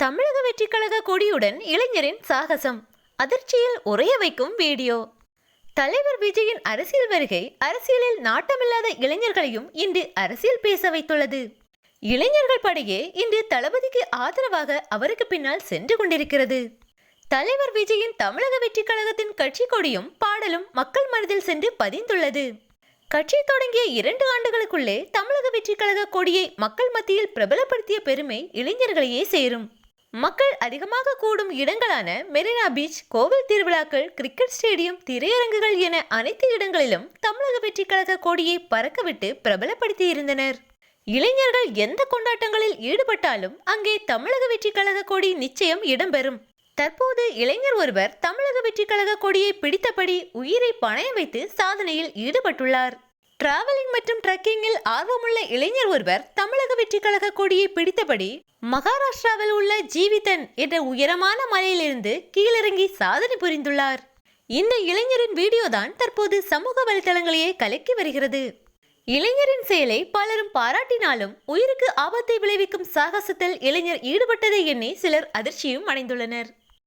தமிழக வெற்றிக்கழக கொடியுடன் இளைஞரின் சாகசம். அதிர்ச்சியில் உரைய வைக்கும் வீடியோ. தலைவர் விஜயின் அரசியல் வருகை அரசியலில் நாட்டமில்லாத இளைஞர்களையும் இன்று அரசியல் பேச வைத்துள்ளது. இளைஞர்கள் படையே இன்று தளபதிக்கு ஆதரவாக அவருக்கு பின்னால் சென்று கொண்டிருக்கிறது. தலைவர் விஜயின் தமிழக வெற்றி கழகத்தின் கட்சி கொடியும் பாடலும் மக்கள் மனதில் சென்று பதிந்துள்ளது. கட்சி தொடங்கிய இரண்டு ஆண்டுகளுக்குள்ளே தமிழக வெற்றி கழக கொடியை மக்கள் மத்தியில் பிரபலப்படுத்திய பெருமை இளைஞர்களையே சேரும். மக்கள் அதிகமாக கூடும் இடங்களான மெரினா பீச் கோவில் திருவிழாக்கள் கிரிக்கெட் ஸ்டேடியம் திரையரங்குகள் என அனைத்து இடங்களிலும் தமிழக வெற்றி கழக கொடியை பறக்கவிட்டு பிரபலப்படுத்தி இருந்தனர் இளைஞர்கள் எந்த கொண்டாட்டங்களில் ஈடுபட்டாலும் அங்கே தமிழக வெற்றி கழக கொடி நிச்சயம் இடம்பெறும். தற்போது இளைஞர் ஒருவர் தமிழக வெற்றி கழக கொடியை பிடித்தபடி உயிரை பணயம் வைத்து சாதனையில் ஈடுபட்டுள்ளார். டிராவலிங் மற்றும் ட்ரக்கிங்கில் ஆர்வமுள்ள இளைஞர் ஒருவர் தமிழக வெற்றி கழக கொடியை பிடித்தபடி மகாராஷ்டிராவில் உள்ள ஜீவிதன் என்ற உயரமான மலையிலிருந்து கீழிறங்கி சாதனை புரிந்துள்ளார். இந்த இளைஞரின் வீடியோ தான் தற்போது சமூக வலைதளங்களையே கலக்கி வருகிறது. இளைஞரின் செயலை பலரும் பாராட்டினாலும் உயிருக்கு ஆபத்தை விளைவிக்கும் சாகசத்தில் இளைஞர் ஈடுபட்டதை எண்ணி சிலர் அதிர்ச்சியும் அடைந்துள்ளனர்.